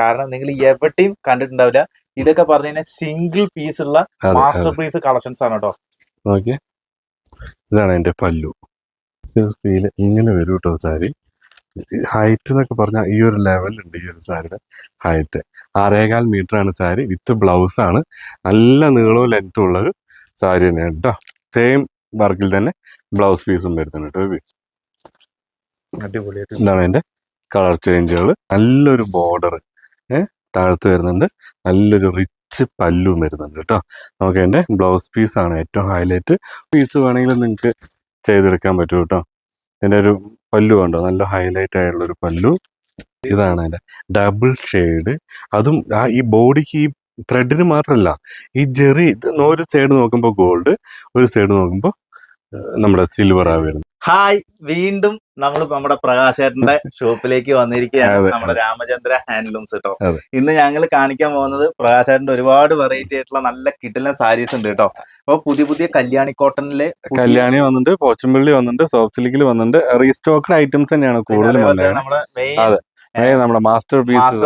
കാരണം നിങ്ങൾ എവിടെയും കണ്ടിട്ടുണ്ടാവില്ല. ഇതൊക്കെ പറഞ്ഞു കഴിഞ്ഞാൽ സിംഗിൾ പീസ് ഉള്ള മാസ്റ്റർ പീസ് കളക്ഷൻസ് ആണ് കേട്ടോ. ഇതാണ് എന്റെ പല്ലു. ഇങ്ങനെ വരും കേട്ടോ സാരി. ഹൈറ്റ് എന്നൊക്കെ പറഞ്ഞാൽ ഈ ഒരു ലെവലുണ്ട് ഈ ഒരു സാരിയുടെ ഹൈറ്റ് ആറേകാൽ മീറ്റർ ആണ് സാരി. വിത്ത് ബ്ലൗസ് ആണ്. നല്ല നീളവും ലെങ്ത്തും ഉള്ള ഒരു സാരി തന്നെയാണ് കേട്ടോ. സെയിം വർക്കിൽ തന്നെ ബ്ലൗസ് പീസും വരുന്നുണ്ട് കേട്ടോ ഇതാണ് എന്റെ കളർ ചേഞ്ചുകൾ നല്ലൊരു ബോർഡർ താഴത്ത് വരുന്നുണ്ട്. നല്ലൊരു റിച്ച് പല്ലും വരുന്നുണ്ട് കേട്ടോ. നമുക്ക് എന്റെ ബ്ലൗസ് പീസ് ആണ് ഏറ്റവും ഹൈലൈറ്റ് പീസ് വേണമെങ്കിൽ നിങ്ങൾക്ക് ചെയ്തെടുക്കാൻ പറ്റും കേട്ടോ. എന്റെ ഒരു പല്ലു കണ്ടോ? നല്ല ഹൈലൈറ്റ് ആയിട്ടുള്ളൊരു പല്ലു. ഇതാണ് എന്റെ ഡബിൾ ഷെയ്ഡ് അതും ആ ഈ ബോഡിക്ക് ഈ ത്രെഡിന് മാത്രമല്ല ഈ ജെറി ഒരു സൈഡ് നോക്കുമ്പോൾ ഗോൾഡ് ഒരു സൈഡ് നോക്കുമ്പോൾ നമ്മുടെ സിൽവർ ആ വരുന്നത്. ഹായ്. വീണ്ടും നമ്മൾ നമ്മുടെ പ്രകാശേട്ടന്റെ ഷോപ്പിലേക്ക് വന്നിരിക്കുകയാണ്. നമ്മുടെ രാമചന്ദ്ര ഹാൻഡ്ലൂംസ് കേട്ടോ. ഇന്ന് ഞങ്ങൾ കാണിക്കാൻ പോകുന്നത് പ്രകാശേട്ടന്റെ ഒരുപാട് വെറൈറ്റി ആയിട്ടുള്ള നല്ല കിട്ടിലൻ സാരീസ് ഉണ്ട് കേട്ടോ. അപ്പൊ പുതിയ പുതിയ കല്യാണി കോട്ടണിലെ കല്യാണി വന്നിട്ടുണ്ട് പോച്ചമ്പള്ളി വന്നിട്ടുണ്ട് സോഫ്റ്റ് സിൽക്കിൽ വന്നിട്ടുണ്ട്. റീസ്റ്റോക്ഡ് ഐറ്റംസ് തന്നെയാണ് കൂടുതലും നമ്മുടെ മെയിൻ നമ്മുടെ മാസ്റ്റർ പീസ്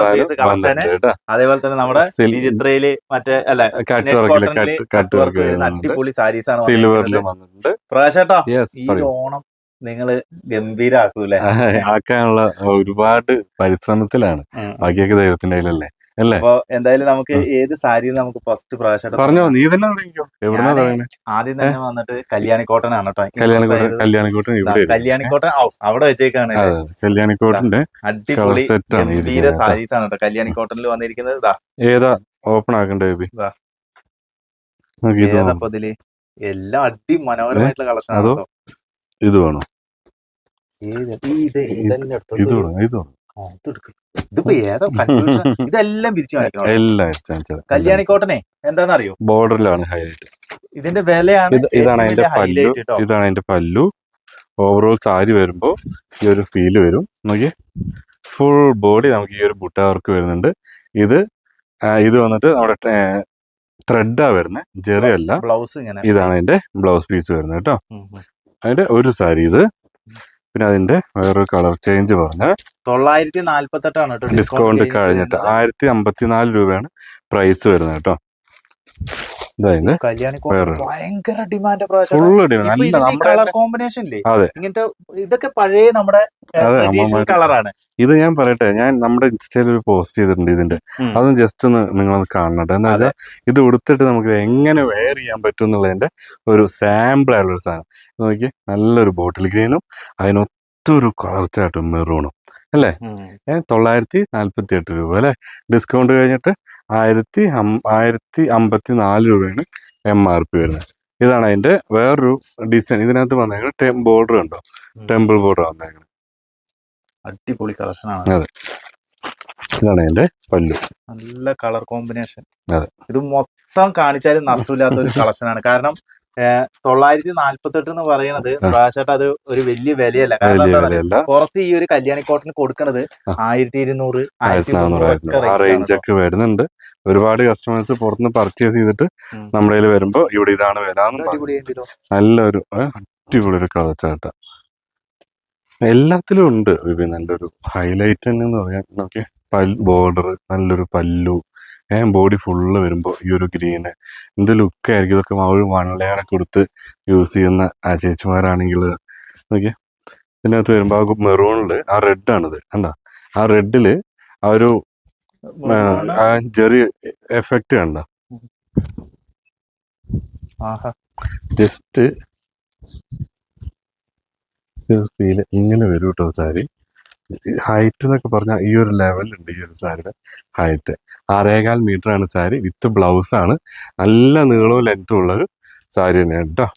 അതേപോലെ തന്നെ നമ്മുടെ ചിത്രയിൽ മറ്റേ അല്ല കട്ട് വർക്ക് വരുന്ന അടിപൊളി സാരീസ് ആണ് വന്നിട്ടുണ്ട്. പ്രകാശേട്ടാ ഈ ഓണം നിങ്ങൾ ഗംഭീരാക്കൂലേ ആക്കാനുള്ള ഒരുപാട് പരിശ്രമത്തിലാണ്. ബാക്കിയൊക്കെ ദൈവത്തിന്റെ കയ്യിലല്ലേ? അല്ലേ അപ്പൊ എന്തായാലും നമുക്ക് ഏത് സാരി നമുക്ക് ഫസ്റ്റ് പ്രകാശേട്ടൻ പറഞ്ഞോ നീ തന്നെ തുടങ്ങിക്കോ. ആദ്യം തന്നെ വന്നിട്ട് കല്യാണിക്കോട്ടൻ ആണ് കേട്ടോ കല്യാണിക്കോട്ടൻ. കല്യാണിക്കോട്ടൻ. അവിടെ വെച്ചേക്കാണ്. കല്യാണിക്കോട്ടൻ കല്യാണിക്കോട്ടിന്റെ അടിപൊളി ഗംഭീര സാരീസ് ആണ് കേട്ടോ. കല്യാണിക്കോട്ടനിൽ വന്നിരിക്കുന്നത്. ഏതാ ഓപ്പൺ ആക്കണ്ടേ ബേബി. ഏതപ്പോ ഇതിൽ? എല്ലാം അടി മനോഹരമായിട്ടുള്ള കളക്ഷൻ ആണ്? ഇത് വേണോ? ഇത് വേണോ ഇത് വേണോ? ഇത്. ഇതിപ്പോ ഏതാ കൺഫ്യൂഷൻ ഇതെല്ലാം പിരിച്ചു കാണിക്കണം? കല്യാണിക്കോട്ടനെ എന്താണെന്നറിയോ ബോർഡറിലാണ് ഹൈലൈറ്റ് ഇതിന്റെ വിലയാണ് ഇതാണ് അതിന്റെ പല്ലു. ഇതാണ് അതിന്റെ പല്ലു. ഓവറോൾ സാരി വരുമ്പോ ഈ ഒരു ഫീൽ വരും. നോക്കിയേ. ഫുൾ ബോഡി നമുക്ക് ഈ ഒരു ബുട്ട വർക്ക് വരുന്നുണ്ട്. ഇത് ഇത് വന്നിട്ട് നമ്മുടെ ത്രെഡാ വരുന്നത് ജെറി അല്ല. ബ്ലൗസ് ഇതാണ് അതിന്റെ ബ്ലൗസ് പീസ് വരുന്നത് കേട്ടോ. അതിന്റെ ഒരു സാരി ഇത്. പിന്നെ അതിന്റെ വേറൊരു കളർ ചേഞ്ച് പറഞ്ഞ തൊള്ളായിരത്തി നാല്പത്തെട്ടാണ് കേട്ടോ ഡിസ്കൗണ്ട് കഴിഞ്ഞിട്ട് ആയിരത്തി അമ്പത്തിനാല് രൂപയാണ് പ്രൈസ് വരുന്നത് കേട്ടോ. ഭയങ്കര ഡിമാൻഡ് കളർ കോമ്പിനേഷൻ ഇല്ലേ? ഇങ്ങനത്തെ ഇതൊക്കെ പഴയ നമ്മുടെ കളറാണ് ഇത് ഞാൻ പറയട്ടെ ഞാൻ നമ്മുടെ ഇൻസ്റ്റയിൽ ഒരു പോസ്റ്റ് ചെയ്തിട്ടുണ്ട് ഇതിന്റെ. അതും ജസ്റ്റ് ഒന്ന് നിങ്ങളൊന്ന് കാണണം എന്താ വെച്ചാൽ ഇത് ഉടുത്തിട്ട് നമുക്ക് എങ്ങനെ വെയർ ചെയ്യാൻ പറ്റും എന്നുള്ളതിന്റെ ഒരു സാമ്പിൾ ആയുള്ള ഒരു സാധനം. നോക്കി നല്ലൊരു ബോട്ടിൽ ഗ്രീനും അതിനൊത്തൊരു കളർ ചാട്ടും മെറൂണും അല്ലേ? തൊള്ളായിരത്തി നാല്പത്തി എട്ട് രൂപ അല്ലെ? ഡിസ്കൗണ്ട് കഴിഞ്ഞിട്ട് ആയിരത്തി ആയിരത്തി അമ്പത്തി നാല് രൂപയാണ് എം ആർ പി വരുന്നത്. ഇതാണ് അതിന്റെ വേറൊരു ഡിസൈൻ ഇതിനകത്ത് വന്നേക്കുന്നത് ബോർഡർ ഉണ്ടോ? ടെമ്പിൾ ബോർഡർ വന്നേക്കുന്നത് അടിപൊളി കളക്ഷനാണ് ആണ്. ഇതാണ് അതിന്റെ പല്ലു. നല്ല കളർ കോമ്പിനേഷൻ അതെ. ഇത് മൊത്തം കാണിച്ചാലും നഷ്ടമില്ലാത്ത ഒരു കളക്ഷനാണ് കാരണം തൊള്ളായിരത്തി നാല്പത്തെട്ട് എന്ന് പറയുന്നത് പ്രാവശ്യമായിട്ട് അത് ഒരു വലിയ വിലയല്ല. കാരണം പുറത്ത് ഈ ഒരു കല്യാണിക്കോട്ടിന് കൊടുക്കണത്. ആയിരത്തി ഇരുന്നൂറ് ആയിരത്തി ആയിരത്തി നാനൂറ് മുന്നൂറ് റേഞ്ച് ഒക്കെ വരുന്നുണ്ട്. ഒരുപാട് കസ്റ്റമേഴ്സ് പുറത്തുനിന്ന് പർച്ചേസ് ചെയ്തിട്ട്. നമ്മുടെ കയ്യിൽ വരുമ്പോ ഇവിടെ ഇതാണ് അടിപൊളിയായിട്ടോ നല്ലൊരു അടിപൊളി ഒരു കളച്ചാട്ട ചാട്ട എല്ലാത്തിലും ഉണ്ട്. എന്റെ ഒരു ഹൈലൈറ്റ് തന്നെ എന്ന് പറയാൻ നോക്കിയ പൽ ബോർഡർ നല്ലൊരു പല്ലു. ഏ ബോഡി ഫുള്ള് വരുമ്പോൾ ഈ ഒരു ഗ്രീന് എന്ത് ലുക്കായിരിക്കും ഇതൊക്കെ ആ ഒരു വൺ ലെയർ ഒക്കെ കൊടുത്ത് യൂസ് ചെയ്യുന്ന ആ ചേച്ചിമാരാണെങ്കിൽ ഓക്കെ ഇതിനകത്ത് വരുമ്പോൾ ആ മെറൂണിൽ ആ റെഡ് ആണിത്. കണ്ടോ? ആ റെഡിൽ ആ ഒരു ആ, ജെറി ചെറിയ എഫക്റ്റ് കണ്ട? ആഹാ. ജസ്റ്റ് ഫീൽ ഇങ്ങനെ വരും കേട്ടോ സാരി. ഹൈറ്റ് എന്നൊക്കെ പറഞ്ഞാൽ ഈ ഒരു ലെവലുണ്ട് ഈ ഒരു സാരിയുടെ ഹൈറ്റ് ആറേകാൽ മീറ്റർ ആണ് സാരി. വിത്ത് ബ്ലൗസ് ആണ്. നല്ല നീളവും ലെങ്ത്തും ഉള്ളൊരു സാരി തന്നെയാണ് കേട്ടോ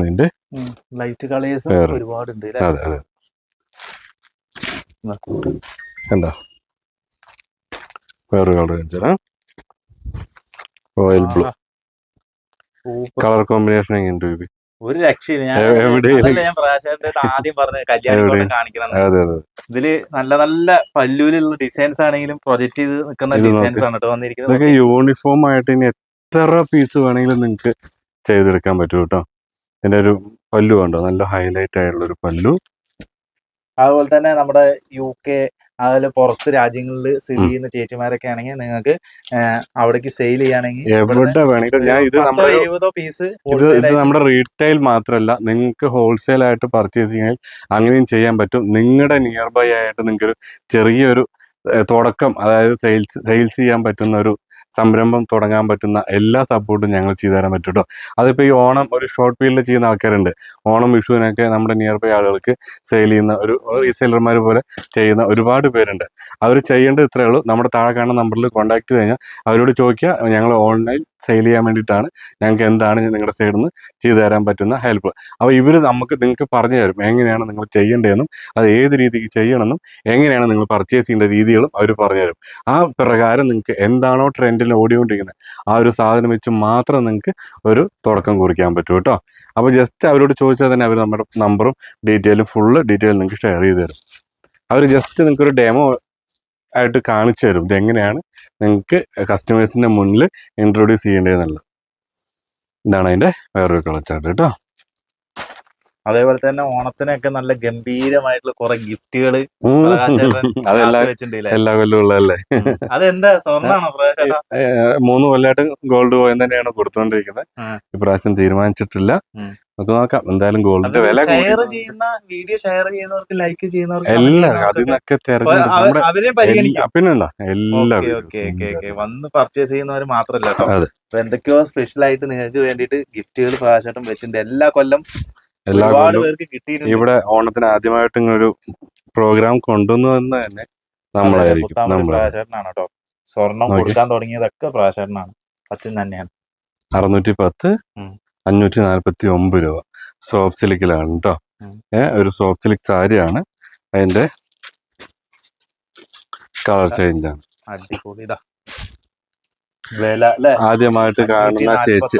ഇതിന്റെ ലൈറ്റ് കളേഴ്സ്. ഒരുപാടുണ്ട് അതെ അതെ. കണ്ടോ? വേറൊരു കളർ കാണിച്ചുതരാം റോയൽ ബ്ലൂ കളർ കോമ്പിനേഷൻ എങ്ങനെയുണ്ട് ബേബി ഒരു രക്ഷയില്ല. ഞാൻ അതല്ല ഞാൻ പ്രാശാന്റെ ആദ്യം പറഞ്ഞ കല്യാണം. കാണിക്കണം ഇതിൽ നല്ല നല്ല പല്ലൂലുള്ള ഡിസൈൻസ് ആണെങ്കിലും പ്രൊജക്ട് ചെയ്ത് നിൽക്കുന്ന ഡിസൈൻസ് ആണ് കേട്ടോ വന്നിരിക്കുന്നത്. യൂണിഫോം ആയിട്ട് ഇനി എത്ര പീസ് വേണമെങ്കിലും നിങ്ങൾക്ക് ചെയ്തെടുക്കാൻ പറ്റും കേട്ടോ. ഇതിന്റെ ഒരു പല്ലു കണ്ടോ? നല്ല ഹൈലൈറ്റ് ആയിട്ടുള്ള ഒരു പല്ലു. അതുപോലെ തന്നെ നമ്മുടെ യു കെ അതുപോലെ പുറത്ത് രാജ്യങ്ങളിൽ സ്ഥിതി. ചെയ്യുന്ന ചേച്ചിമാരൊക്കെ ആണെങ്കിൽ നിങ്ങൾക്ക് അവിടേക്ക് സെയിൽ ചെയ്യുകയാണെങ്കിൽ പത്തോ ഇരുപതോ പീസ് ഇത് നമ്മുടെ റീറ്റെയിൽ മാത്രമല്ല നിങ്ങൾക്ക് ഹോൾസെയിൽ ആയിട്ട് പർച്ചേസ് ചെയ്യാൻ അങ്ങനെയും ചെയ്യാൻ പറ്റും നിങ്ങളുടെ നിയർ ബൈ ആയിട്ട് നിങ്ങൾക്ക് ഒരു ചെറിയൊരു തുടക്കം അതായത് സെയിൽസ് സെയിൽസ് ചെയ്യാൻ പറ്റുന്ന ഒരു സംരംഭം തുടങ്ങാൻ പറ്റുന്ന എല്ലാ സപ്പോർട്ടും ഞങ്ങൾ ചെയ്തു തരാൻ പറ്റും കേട്ടോ അതിപ്പോൾ ഈ ഓണം ഒരു ഷോർട്ട് പീരീഡിൽ ചെയ്യുന്ന ആൾക്കാരുണ്ട്. ഓണം വിഷുവിനൊക്കെ നമ്മുടെ നിയർ ബൈ ആളുകൾക്ക് സെയിൽ ചെയ്യുന്ന ഒരു റീസെയിലർമാർ പോലെ ചെയ്യുന്ന ഒരുപാട് പേരുണ്ട്. അവർ ചെയ്യേണ്ടത് ഇത്രയേ ഉള്ളൂ. നമ്മുടെ താഴെ കാണുന്ന നമ്പറിൽ കോൺടാക്ട് ചെയ്ത് കഴിഞ്ഞാൽ അവരോട് ചോദിക്കുക ഞങ്ങൾ ഓൺലൈൻ സെയിൽ ചെയ്യാൻ വേണ്ടിയിട്ടാണ് ഞങ്ങൾക്ക് എന്താണ് നിങ്ങളുടെ സൈഡിൽ നിന്ന് ചെയ്തു തരാൻ പറ്റുന്ന ഹെൽപ്പ് അപ്പോൾ ഇവർ നമുക്ക് നിങ്ങൾക്ക് പറഞ്ഞു തരും എങ്ങനെയാണ് നിങ്ങൾ ചെയ്യേണ്ടതെന്നും അത് ഏത് രീതിക്ക് ചെയ്യണമെന്നും എങ്ങനെയാണ് നിങ്ങൾ പർച്ചേസ് ചെയ്യേണ്ട രീതികളും അവർ പറഞ്ഞു തരും. ആ പ്രകാരം നിങ്ങൾക്ക് എന്താണോ ട്രെൻഡിൽ ഓടിക്കൊണ്ടിരിക്കുന്നത് ആ ഒരു സാധനം വെച്ച് മാത്രം നിങ്ങൾക്ക് ഒരു തുടക്കം കുറിക്കാൻ പറ്റും കേട്ടോ. അപ്പോൾ ജസ്റ്റ് അവരോട് ചോദിച്ചാൽ തന്നെ അവർ നമ്മുടെ നമ്പറും ഡീറ്റെയിലും ഫുള്ള് ഡീറ്റെയിൽ നിങ്ങൾക്ക് ഷെയർ ചെയ്ത് തരും. അവർ ജസ്റ്റ് നിങ്ങൾക്കൊരു ഡെമോ ആയിട്ട് കാണിച്ചു തരും. ഇതെങ്ങനെയാണ് നിങ്ങൾക്ക് കസ്റ്റമേഴ്സിന്റെ മുന്നിൽ ഇൻട്രൊഡ്യൂസ് ചെയ്യേണ്ടതെന്നുള്ളത് ഇതാണ് അതിന്റെ വേറൊരു കളച്ചാട്ട് കേട്ടോ. അതേപോലെ തന്നെ ഓണത്തിനൊക്കെ നല്ല ഗംഭീരമായിട്ടുള്ള കുറെ ഗിഫ്റ്റുകൾ എല്ലാ കൊല്ലം ഉള്ളതല്ലേ അതെന്താ? സ്വർണാണോ മൂന്ന് കൊല്ലമായിട്ട് ഗോൾഡ് കോയിൻ തന്നെയാണ് കൊടുത്തുകൊണ്ടിരിക്കുന്നത്. ആ. ഇപ്രാവശ്യം തീരുമാനിച്ചിട്ടില്ല. നമുക്ക് നോക്കാം. എന്തായാലും ഗോൾഡിന്റെ വില ഷെയർ ചെയ്യുന്ന വീഡിയോ ഷെയർ ചെയ്യുന്നവർക്ക് ലൈക്ക് ചെയ്യുന്നവർക്ക് എല്ലാം അതിനൊക്കെ പരിഗണിക്കാം. പിന്നെന്താ എല്ലാം വന്ന് പർച്ചേസ് ചെയ്യുന്നവർ മാത്രല്ല എന്തൊക്കെയോ സ്പെഷ്യൽ ആയിട്ട് നിങ്ങൾക്ക് വേണ്ടിയിട്ട് ഗിഫ്റ്റുകൾ പ്രാവശ്യം വെച്ചിട്ടുണ്ട്. എല്ലാ കൊല്ലം എല്ലാ പേർക്ക് കിട്ടിയിട്ടുണ്ട്. ഇവിടെ ഓണത്തിന് ആദ്യമായിട്ട് ഇങ്ങനെ ഒരു പ്രോഗ്രാം കൊണ്ടുവന്നു തന്നെ നമ്മളായിരിക്കും പ്രകാശേട്ടനാണ് കേട്ടോ. സ്വർണം കൊടുക്കാൻ തുടങ്ങിയതൊക്കെ പ്രകാശേട്ടനാണ് സത്യം തന്നെയാണ്. അറുന്നൂറ്റി പത്ത്. അഞ്ഞൂറ്റി നാല്പത്തി ഒമ്പത് രൂപ. സോഫ്റ്റ് സിലിക്കിലാണ് കേട്ടോ. ഏഹ് ഒരു സോഫ്റ്റ് സിലിക് സാരിയാണ്. അതിന്റെ കളർ ചേഞ്ച് ആണ് ആദ്യമായിട്ട് കാണുന്ന ചേച്ചി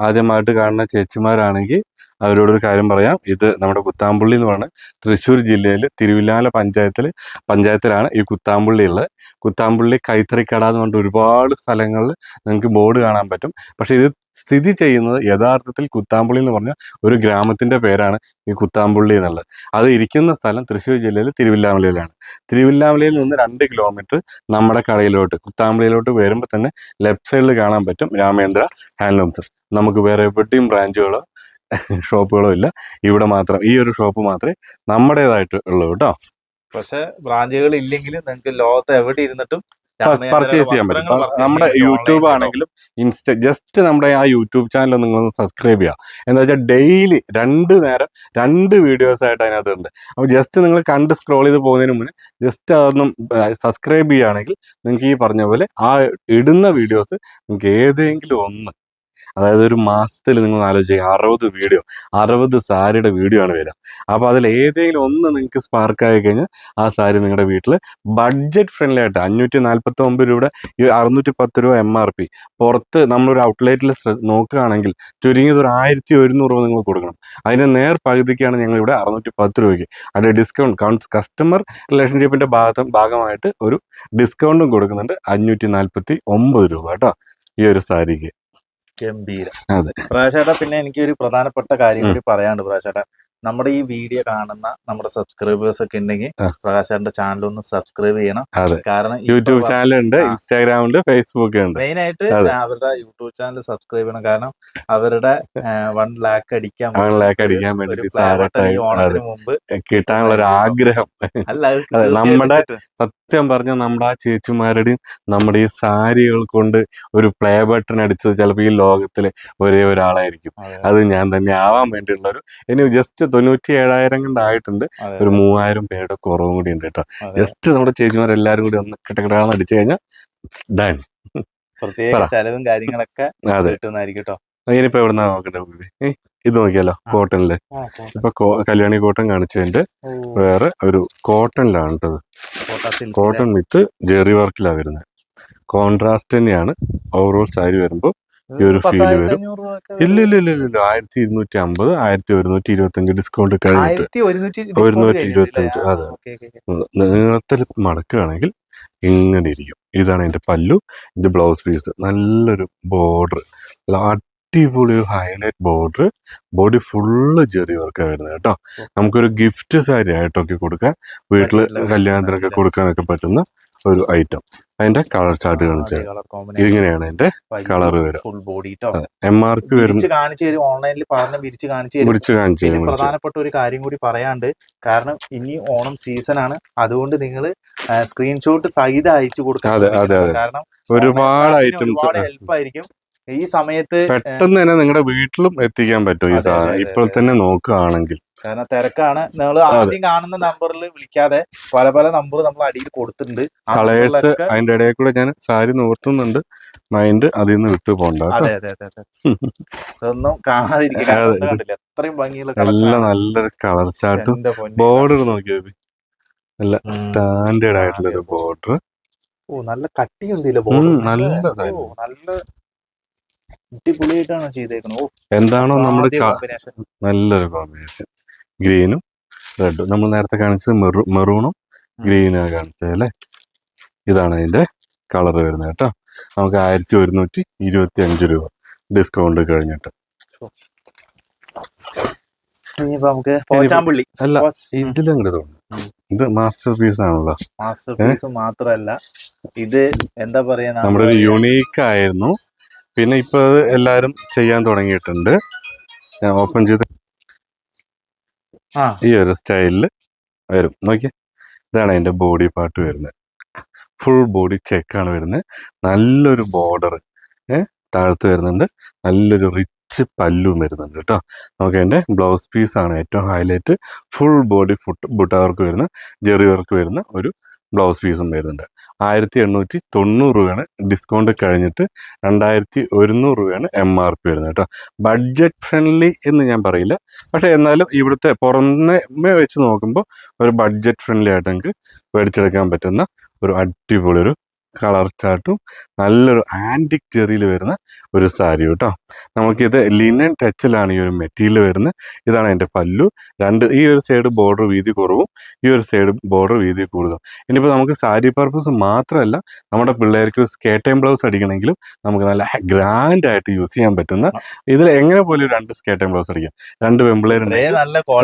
ആദ്യമായിട്ട് കാണുന്ന ചേച്ചിമാരാണെങ്കിൽ അവരോടൊരു കാര്യം പറയാം. ഇത് നമ്മുടെ കുത്താമ്പുള്ളി എന്ന് പറഞ്ഞ തൃശ്ശൂർ ജില്ലയിൽ തിരുവില്ലാല പഞ്ചായത്തിൽ പഞ്ചായത്തിലാണ് ഈ കുത്താമ്പുള്ളി ഉള്ളത്. കുത്താമ്പുള്ളി കൈത്തറിക്കട എന്ന് പറഞ്ഞിട്ട് ഒരുപാട് സ്ഥലങ്ങളിൽ നിങ്ങൾക്ക് ബോർഡ് കാണാൻ പറ്റും. പക്ഷെ ഇത് സ്ഥിതി ചെയ്യുന്നത് യഥാർത്ഥത്തിൽ കുത്താമ്പുള്ളി എന്ന് പറഞ്ഞ ഒരു ഗ്രാമത്തിന്റെ പേരാണ് ഈ കുത്താമ്പുള്ളി എന്നുള്ളത്. അത് ഇരിക്കുന്ന സ്ഥലം തൃശ്ശൂർ ജില്ലയിൽ തിരുവില്ലാമലയിലാണ്. തിരുവില്ലാമലയിൽ നിന്ന് രണ്ട് കിലോമീറ്റർ നമ്മുടെ കടയിലോട്ട് കുത്താമ്പുള്ളിയിലോട്ട് വരുമ്പോൾ തന്നെ ലെഫ്റ്റ് സൈഡിൽ കാണാൻ പറ്റും രാമേന്ദ്ര ഹാൻഡ്ലൂംസ് നമുക്ക് വേറെ എവിടെയും ബ്രാഞ്ചുകളോ ഷോപ്പുകളോ ഇല്ല. ഇവിടെ മാത്രം ഈ ഒരു ഷോപ്പ് മാത്രമേ നമ്മുടേതായിട്ട് ഉള്ളൂ കേട്ടോ. പക്ഷെ ബ്രാഞ്ചുകൾ ഇല്ലെങ്കിൽ നിങ്ങൾക്ക് ലോകത്ത് എവിടെ ഇരുന്നിട്ടും പർച്ചേസ് ചെയ്യാൻ പറ്റും. നമ്മുടെ യൂട്യൂബ് ആണെങ്കിലും ഇൻസ്റ്റ ജസ്റ്റ് നമ്മുടെ ആ യൂട്യൂബ് ചാനൽ നിങ്ങൾ സബ്സ്ക്രൈബ് ചെയ്യുക. എന്താ വെച്ചാൽ ഡെയിലി രണ്ട് നേരം രണ്ട് വീഡിയോസ് ആയിട്ട് അതിനകത്തുണ്ട്. അപ്പോൾ ജസ്റ്റ് നിങ്ങൾ കണ്ട് സ്ക്രോൾ ചെയ്ത് പോകുന്നതിന് മുന്നേ ജസ്റ്റ് അതൊന്നും സബ്സ്ക്രൈബ് ചെയ്യുകയാണെങ്കിൽ നിങ്ങൾക്ക് ഈ പറഞ്ഞ പോലെ ആ ഇടുന്ന വീഡിയോസ് നിങ്ങൾക്ക് ഏതെങ്കിലും ഒന്ന് അതായത് ഒരു മാസത്തിൽ നിങ്ങൾ ആലോചിക്കുക അറുപത് വീഡിയോ അറുപത് സാരിയുടെ വീഡിയോ ആണ് വരിക. അപ്പോൾ അതിൽ ഏതെങ്കിലും ഒന്ന് നിങ്ങൾക്ക് സ്പാർക്ക് ആയി കഴിഞ്ഞാൽ ആ സാരി നിങ്ങളുടെ വീട്ടിൽ ബഡ്ജറ്റ് ഫ്രണ്ട്ലി ആയിട്ട് അഞ്ഞൂറ്റി നാൽപ്പത്തി ഒമ്പത് രൂപയുടെ അറുന്നൂറ്റി പത്ത് രൂപ എം ആർ പി പുറത്ത് നമ്മളൊരു ഔട്ട്ലെറ്റിൽ നോക്കുകയാണെങ്കിൽ ചുരുങ്ങിയത് ഒരു ആയിരത്തി ഒരുന്നൂറ് രൂപ നിങ്ങൾ കൊടുക്കണം. അതിന് നേർ പകുതിക്കാണ് ഞങ്ങൾ ഇവിടെ അറുന്നൂറ്റി പത്ത് രൂപയ്ക്ക്. അതിന്റെ ഡിസ്കൗണ്ട് കസ്റ്റമർ റിലേഷൻഷിപ്പിന്റെ ഭാഗം ഭാഗമായിട്ട് ഒരു ഡിസ്കൗണ്ടും കൊടുക്കുന്നുണ്ട് അഞ്ഞൂറ്റി നാൽപ്പത്തി ഒമ്പത് രൂപ കേട്ടോ ഈ ഒരു സാരിക്ക്. ഗംഭീരം. പ്രാശേട്ട പിന്നെ എനിക്ക് ഒരു പ്രധാനപ്പെട്ട കാര്യം കൂടി പറയാനുണ്ട് പ്രകാശേട്ടാ നമ്മുടെ ഈ വീഡിയോ കാണുന്ന നമ്മുടെ സബ്സ്ക്രൈബേഴ്സ് ഒക്കെ ഉണ്ടെങ്കിൽ പ്രകാശാന്റെ ചാനൽ ഒന്ന് സബ്സ്ക്രൈബ് ചെയ്യണം. കാരണം യൂട്യൂബ് ചാനൽ ഉണ്ട് ഇൻസ്റ്റാഗ്രാം ഉണ്ട് ഫേസ്ബുക്ക് ഉണ്ട്. മെയിൻ ആയിട്ട് അവരുടെ യൂട്യൂബ് ചാനൽ സബ്സ്ക്രൈബ് ചെയ്യണം. കാരണം അവരുടെ വൺ ലാക്ക് അടിക്കാൻ വൺ ലാക്ക് അടിക്കാൻ വേണ്ടി. ഓണത്തിന് മുമ്പ് കിട്ടാനുള്ള ഒരു ആഗ്രഹം. അല്ല നമ്മുടെ സത്യം പറഞ്ഞ നമ്മുടെ ആ ചേച്ചിമാരുടെയും നമ്മുടെ ഈ സാരികൾ കൊണ്ട് ഒരു പ്ലേ ബട്ടൺ അടിച്ചത് ചിലപ്പോൾ ഈ ലോകത്തിലെ ഒരേ ഒരാളായിരിക്കും. അത്. ഞാൻ തന്നെ ആവാൻ വേണ്ടിയുള്ള ഒരു ഇനി ജസ്റ്റ് തൊണ്ണൂറ്റി ഏഴായിരം കണ്ടായിട്ടുണ്ട് ഒരു മൂവായിരം പേരുടെ കുറവും കൂടി ഉണ്ട് കേട്ടോ. ജസ്റ്റ് നമ്മുടെ ചേച്ചിമാരെല്ലാരും കൂടി ഒന്ന് കിട്ടക്കിടാന്ന് അടിച്ചു കഴിഞ്ഞാൽ ഡൺ പ്രത്യേക. ചെലവും കാര്യങ്ങളൊക്കെ കിട്ടുന്നതായിരിക്കും കേട്ടോ. ഇനിയിപ്പോ എവിടുന്നാ? ഇത് നോക്കിയാലോ. കോട്ടണിൽ. ഇപ്പൊ കല്യാണി കോട്ടൺ കാണിച്ചതിന്റെ വേറെ ഒരു കോട്ടണിലാണ് കേട്ടത്. കോട്ടൺ വിത്ത്. ജെറി വർക്കിലാണ് വരുന്നത്. കോൺട്രാസ്റ്റ് തന്നെയാണ്. ഓവറോൾ സാരി വരുമ്പോൾ. ഈ ഒരു feel വരും. ഇല്ല ഇല്ല ഇല്ല ഇല്ല ആയിരത്തി ഇരുന്നൂറ്റി അമ്പത് ആയിരത്തി ഒരുന്നൂറ്റി ഇരുപത്തി അഞ്ച് ഡിസ്കൗണ്ട് കഴിഞ്ഞിട്ട് ഒരുന്നൂറ്റി ഇരുപത്തി ആ, അതെ. നീളത്തിൽ മടക്കുകയാണെങ്കിൽ ഇങ്ങനെ ഇരിക്കും. ഇതാണ് എന്റെ പല്ലു ഇത് ബ്ലൗസ് പീസ് നല്ലൊരു ബോർഡർ അടിപൊളി ഒരു ഹൈലൈറ്റ് ബോർഡർ ബോഡി ഫുള്ള് ചെറിയ വർക്കാണ് വരുന്നത് കേട്ടോ. നമുക്കൊരു ഗിഫ്റ്റ് സാരി ആയിട്ടൊക്കെ കൊടുക്കാം. വീട്ടിൽ പറ്റുന്ന കല്യാണത്തിനൊക്കെ കൊടുക്കാനൊക്കെ പറ്റുന്ന ഒരു ഐറ്റം അതിന്റെ കളർ ചാർട്ട് കാണിച്ചു ഇതിങ്ങനെയാണ് അതിന്റെ കളർ വരും. Full body M R P വരും കാണിച്ചു തരും. ഓൺലൈനിൽ പറഞ്ഞ് വിരിച്ച് കാണിച്ചു വിരിച്ച് കാണിച്ചു തരും പ്രധാനപ്പെട്ട ഒരു കാര്യം കൂടി പറയാണ്ട് കാരണം ഇനി ഓണം സീസൺ ആണ്. അതുകൊണ്ട് നിങ്ങൾ സ്ക്രീൻഷോട്ട് സഹിതം അയച്ചു അതെ. കാരണം ഒരുപാട് ഐറ്റംസ് ഹെൽപ്പ് ആയിരിക്കും. ഈ സമയത്ത് പെട്ടെന്ന് തന്നെ നിങ്ങളുടെ വീട്ടിലും എത്തിക്കാൻ പറ്റും ഈ സാധനം. ഇപ്പോൾ തന്നെ നോക്കുകയാണെങ്കിൽ. കാരണം തിരക്കാണ്. നിങ്ങൾ. ആദ്യം കാണുന്ന നമ്പറിൽ വിളിക്കാതെ പല പല നമ്പർ നമ്മൾ അടിയിൽ കൊടുത്തിട്ടുണ്ട്. അതിന്റെ ഇടയിൽ കൂടെ ഞാൻ സാരി നോർത്തുന്നുണ്ട് മൈൻഡ് അതിൽ നിന്ന് വിട്ടു പോണ്ട കേട്ടോ. അതെ അതെ അതെ അതെ. ഇതൊന്നും കാണാതിരിക്കുക. അതെ, ഇത് കണ്ടില്ല എത്രയും ഭംഗിയുള്ള നല്ല. നല്ലൊരു കളർ ചാർട്ടും. ബോർഡർ നോക്കിയോ. നല്ല സ്റ്റാൻഡേർഡ് ആയിട്ടുള്ള ഒരു ബോർഡർ ഓ നല്ല കട്ടിയുണ്ടല്ലോ ബോർഡർ. നല്ല അടിപൊളിയായിട്ടാണ് ചെയ്തേക്കുന്നത് എന്താണോ നമ്മുടെ നല്ലൊരു കോമ്പിനേഷൻ ഗ്രീനും റെഡും. നമ്മൾ നേരത്തെ കാണിച്ചത് മെറൂ മെറൂണും. ഗ്രീനാണ് കാണിച്ചത് അല്ലേ? ഇതാണ് അതിന്റെ കളർ വരുന്നത് കേട്ടോ. നമുക്ക് ആയിരത്തി ഒരുന്നൂറ്റി ഇരുപത്തി അഞ്ച് രൂപ ഡിസ്കൗണ്ട് കഴിഞ്ഞിട്ട്. ഇനിയിപ്പോ നമുക്ക് പോച്ചാമ്പള്ളി. അല്ല ഇതിലും തോന്നുന്നു. ഇത് മാസ്റ്റർ പീസ് ആണല്ലോ. മാസ്റ്റർ പീസ് മാത്രല്ല ഇത് എന്താ പറയാ നമ്മുടെ ഒരു യുണീക്ക് ആയിരുന്നു. പിന്നെ ഇപ്പൊ എല്ലാരും ചെയ്യാൻ തുടങ്ങിയിട്ടുണ്ട്. ഞാൻ ഓപ്പൺ ചെയ്ത്. ഈ ഒരു സ്റ്റൈലിൽ വരും. നോക്കിയേ. ഇതാണ് അതിന്റെ ബോഡി പാർട്ട് വരുന്നത്. ഫുൾ ബോഡി ചെക്കാണ് വരുന്നത്. നല്ലൊരു ബോർഡർ ഏഹ് താഴത്ത് വരുന്നുണ്ട്. നല്ലൊരു റിച്ച് പല്ലും വരുന്നുണ്ട് കേട്ടോ. നമുക്ക് അതിന്റെ ബ്ലൗസ് പീസ് ആണ് ഏറ്റവും ഹൈലൈറ്റ് ഫുൾ ബോഡി ഫുട്ട് ബുട്ടവർക്ക് വരുന്ന ജെറി വർക്ക് വരുന്ന ഒരു ബ്ലൗസ് പീസും വരുന്നുണ്ട് ആയിരത്തി എണ്ണൂറ്റി തൊണ്ണൂറ് രൂപയാണ് ഡിസ്കൗണ്ട് കഴിഞ്ഞിട്ട് രണ്ടായിരത്തി ഒരുന്നൂറ് രൂപയാണ് എം ആർ പി വരുന്നത് കേട്ടോ. ബഡ്ജറ്റ് ഫ്രണ്ട്ലി എന്ന് ഞാൻ പറയില്ല. പക്ഷേ എന്നാലും ഇവിടുത്തെ പുറമെ വെച്ച് നോക്കുമ്പോൾ ഒരു ബഡ്ജറ്റ് ഫ്രണ്ട്ലി ആയിട്ട് നിങ്ങൾക്ക് മേടിച്ചെടുക്കാൻ പറ്റുന്ന ഒരു അടിപൊളി ഒരു കളർ ചാർട്ടും നല്ലൊരു ആന്റിക് ചെറിയിൽ വരുന്ന ഒരു സാരി കേട്ടോ. നമുക്കിത് ലിനൻ ടച്ചിലാണ് ഈ ഒരു മെറ്റീരിയൽ വരുന്നത്. ഇതാണ് അതിന്റെ പല്ലു. രണ്ട് ഈ ഒരു സൈഡ് ബോർഡർ വീതി കുറവും ഈ ഒരു സൈഡ് ബോർഡർ വീതി കൂടുതലും. ഇനിയിപ്പോൾ നമുക്ക് സാരി പർപ്പസ് മാത്രമല്ല നമ്മുടെ പിള്ളേർക്ക് സ്കേട്ടേം ബ്ലൗസ് അടിക്കണമെങ്കിലും നമുക്ക് നല്ല ഗ്രാൻഡ് ആയിട്ട് യൂസ് ചെയ്യാൻ പറ്റുന്ന ഇതിൽ എങ്ങനെ പോലും രണ്ട് സ്കേട്ടേം ബ്ലൗസ് അടിക്കാം. രണ്ട് വെമ്പിളേരുണ്ട്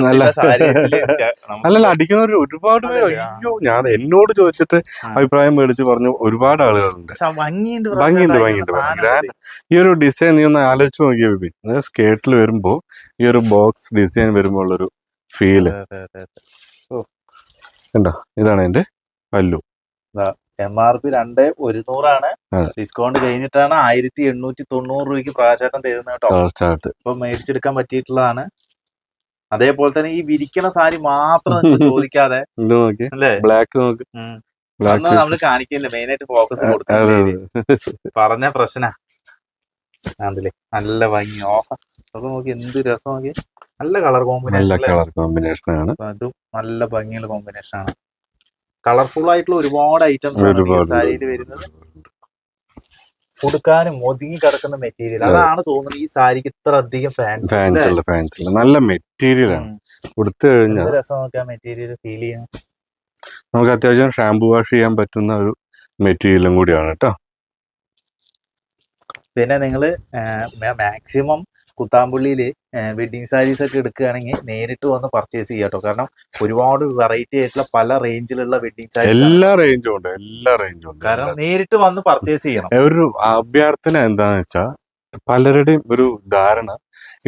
നല്ല അല്ലല്ല അടിക്കുന്നവർ ഒരുപാട് പേര്. അയ്യോ ഞാൻ എന്നോട് ചോദിച്ചിട്ട് അഭിപ്രായം മേടിച്ച് പറഞ്ഞു ഒരുപാട് ആളുകളുണ്ട്. ഭംഗിയുണ്ട് ഭംഗിയുണ്ട്, ഭംഗിയുണ്ട്. ഈ ഒരു ഡിസൈൻ നീ ഒന്ന് ആലോചിച്ച് നോക്കിയ ബിബി. അതായത് സ്കേർട്ടിൽ വരുമ്പോൾ ഈ ഒരു ബോക്സ് ഡിസൈൻ വരുമ്പോൾ ഉള്ളൊരു ഫീൽ. അതെ. ഇതാണ് എന്റെ പല്ലു. എം ആർ പി രണ്ട് ഒരുന്നൂറാണ്. ഡിസ്കൗണ്ട് കഴിഞ്ഞിട്ടാണ് ആയിരത്തി എണ്ണൂറ്റി തൊണ്ണൂറ് രൂപയ്ക്ക് പ്രാചാട്ടം തരുന്നത് കേട്ടോ. ഇപ്പൊ മേടിച്ചെടുക്കാൻ പറ്റിയിട്ടുള്ളതാണ്. അതേപോലെ തന്നെ ഈ വിരിക്കണ സാരി മാത്രം ചോദിക്കാതെ ബ്ലാക്ക് നോക്ക്. നമ്മൾ കാണിക്കില്ല മെയിൻ ആയിട്ട് ഫോക്കസ് കൊടുക്കുന്നത് പറഞ്ഞ പ്രശ്ന. ആണല്ലേ നല്ല ഭംഗി ഓഫ അപ്പൊ നോക്കി എന്ത് രസം നോക്കി. നല്ല കളർ നല്ല കോമ്പിനേഷൻ കളർ കോമ്പിനേഷൻ ആണ് അതും നല്ല ഭംഗിയുള്ള കോമ്പിനേഷൻ ആണ് കളർഫുൾ ആയിട്ടുള്ള ഒരുപാട് ഐറ്റംസ് ആണ് സാരിയിൽ വരുന്നത്. കൊടുക്കാനും ഒതുങ്ങി കിടക്കുന്ന മെറ്റീരിയൽ അതെ. അതാണ് തോന്നുന്നത് ഈ സാരിക്ക് ഇത്ര അധികം ഫാൻസ് ഫാൻസ് നല്ല മെറ്റീരിയൽ ആണ്. കൊടുത്തു കഴിഞ്ഞാൽ രസം നോക്കിയാ മെറ്റീരിയൽ ഫീൽ ചെയ്യാൻ. നമുക്ക് അത്യാവശ്യം ഷാംപൂ വാഷ് ചെയ്യാൻ പറ്റുന്ന ഒരു മെറ്റീരിയലും കൂടിയാണ് കേട്ടോ. പിന്നെ നിങ്ങൾ മാക്സിമം കുത്താമ്പുള്ളിയിൽ വെഡിങ് സാരീസ് ഒക്കെ എടുക്കുകയാണെങ്കിൽ നേരിട്ട് വന്ന് പർച്ചേസ് ചെയ്യാം കേട്ടോ. കാരണം ഒരുപാട് വെറൈറ്റി ആയിട്ടുള്ള പല റേഞ്ചിലുള്ള വെഡിങ് സാരീസ് എല്ലാ റേഞ്ചും ഉണ്ട് എല്ലാ റേഞ്ചും ഉണ്ട്. കാരണം നേരിട്ട് വന്ന് പർച്ചേസ് ചെയ്യണം. ഒരു അഭ്യർത്ഥന എന്താന്ന് വെച്ചാൽ പലരുടെയും ഒരു ധാരണ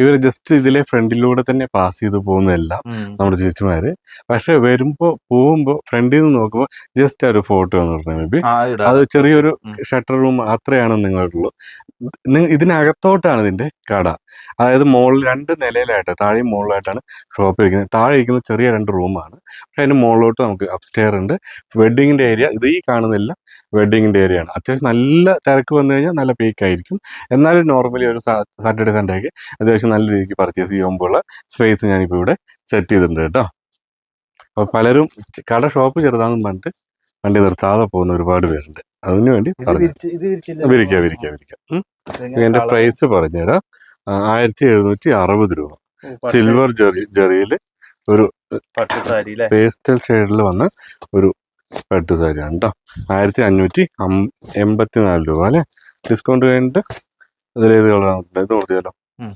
ഇവർ ജസ്റ്റ് ഇതിലെ ഫ്രണ്ടിലൂടെ തന്നെ പാസ് ചെയ്ത് പോകുന്നതല്ല നമ്മുടെ ചേച്ചിമാര്. പക്ഷെ വരുമ്പോ പോകുമ്പോ ഫ്രണ്ടിൽ നിന്ന് നോക്കുമ്പോൾ ജസ്റ്റ് ഒരു ഫോട്ടോ എന്ന് പറഞ്ഞാൽ മേ ബി ആ, അത് ചെറിയൊരു ഷട്ടർ റൂം അത്രയാണ് നിങ്ങളുള്ളൂ ഇതിനകത്തോട്ടാണ് ഇതിന്റെ കട. അതായത് മുകളിൽ രണ്ട് നിലയിലായിട്ട് താഴെയും മുകളിലായിട്ടാണ് ഷോപ്പ് ഇരിക്കുന്നത്. താഴെ ഇരിക്കുന്ന ചെറിയ രണ്ട് റൂമാണ്. പക്ഷെ അതിന് മുകളിലോട്ട് നമുക്ക് അപ്സ്റ്റെയർ ഉണ്ട്. വെഡിങ്ങിന്റെ ഏരിയ ഇത് ഈ കാണുന്നില്ല. വെഡിങ്ങിന്റെ ഏരിയ ആണ്. അത്യാവശ്യം നല്ല തിരക്ക് വന്നു കഴിഞ്ഞാൽ നല്ല പീക്ക് ആയിരിക്കും. എന്നാലും നോർമലി ഒരു സാറ്റർഡേ സൺഡേക്ക് അത്യാവശ്യം നല്ല രീതിക്ക് പർച്ചേസ് ചെയ്യുമ്പോഴുള്ള സ്പേസ് ഞാനിപ്പോൾ ഇവിടെ സെറ്റ് ചെയ്തിട്ടുണ്ട് കേട്ടോ. അപ്പോൾ പലരും കട ഷോപ്പ് ചെറുതാണെന്ന് പറഞ്ഞിട്ട് വണ്ടി നിർത്താതെ പോകുന്ന ഒരുപാട് പേരുണ്ട്. അതിനു വേണ്ടി ഇത് പറഞ്ഞു വിരിച്ച് ഇത് വിരിച്ചില്ല. വിരിക്കാം വിരിക്കാം വിരിക്കാം. എന്റെ? പ്രൈസ് പറഞ്ഞുതരാം. ആയിരത്തി എഴുന്നൂറ്റി അറുപത് രൂപ സിൽവർ ജെറി ജെറിയിൽ പട്ട് സാരി അല്ലേ പേസ്റ്റൽ ഷെയ്ഡിൽ വന്ന ഒരു പട്ട് സാരിയാണ് കേട്ടോ ആയിരത്തി അഞ്ഞൂറ്റി എൺപത്തി നാല് രൂപ അല്ലേ? ഡിസ്കൗണ്ട് കഴിഞ്ഞിട്ട് ഇതിലേത് കളറാണ് ഇത് ഉം.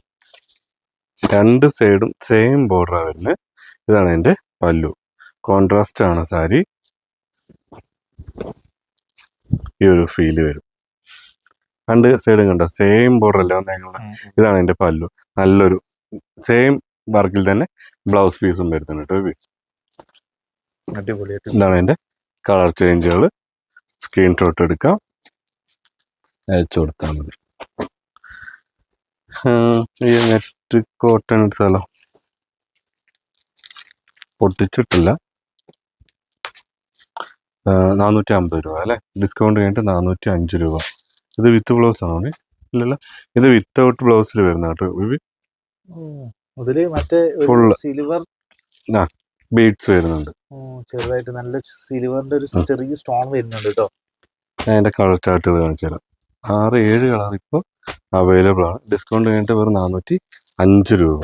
രണ്ട് സൈഡും സെയിം ബോർഡറാണ് വരുന്നത് ഇതാണ് എന്റെ പല്ലു. കോൺട്രാസ്റ്റ് ആണ് സാരി. ഈ ഒരു ഫീൽ വരും. രണ്ട് സൈഡും കണ്ടോ? സെയിം ബോർഡർ അല്ല ഉം. ഇതാണ് എന്റെ പല്ലു. നല്ലൊരു സെയിം വർക്കിൽ തന്നെ ബ്ലൗസ് പീസും വരുന്നുണ്ട്. ഇതാണ് എന്റെ കളർ ചേഞ്ചുകൾ സ്ക്രീൻഷോട്ട് എടുക്കാം. അയച്ചു കൊടുത്താൽ മതി. ഈ നെറ്റ് കോട്ടൺ എടുത്താലോ പൊട്ടിച്ചിട്ടില്ല. നാനൂറ്റി അമ്പത് രൂപ അല്ലേ? ഡിസ്കൗണ്ട് കഴിഞ്ഞിട്ട് നാനൂറ്റി അഞ്ച് രൂപ. ഇത് വിത്ത് ബ്ലൗസ് ആണോ? ഇല്ലല്ലോ. ഇത് വിത്തൗട്ട് ബ്ലൗസിൽ വരുന്ന കേട്ടോ മറ്റേ. സിൽവർ ബീഡ്സ് വരുന്നുണ്ട്. ചെറുതായിട്ട് നല്ല സിൽവറിന്റെ ഒരു ചെറിയ സ്റ്റോൺ വരുന്നുണ്ട് കേട്ടോ ഞാൻ എന്റെ കളർ ചാർട്ടുകൾ കാണിച്ചു തരാം. ആറ് ഏഴ് കളർ ഇപ്പോൾ അവൈലബിൾ ആണ്. ഡിസ്കൗണ്ട് കഴിഞ്ഞിട്ട് വെറും നാനൂറ്റി അഞ്ച് രൂപ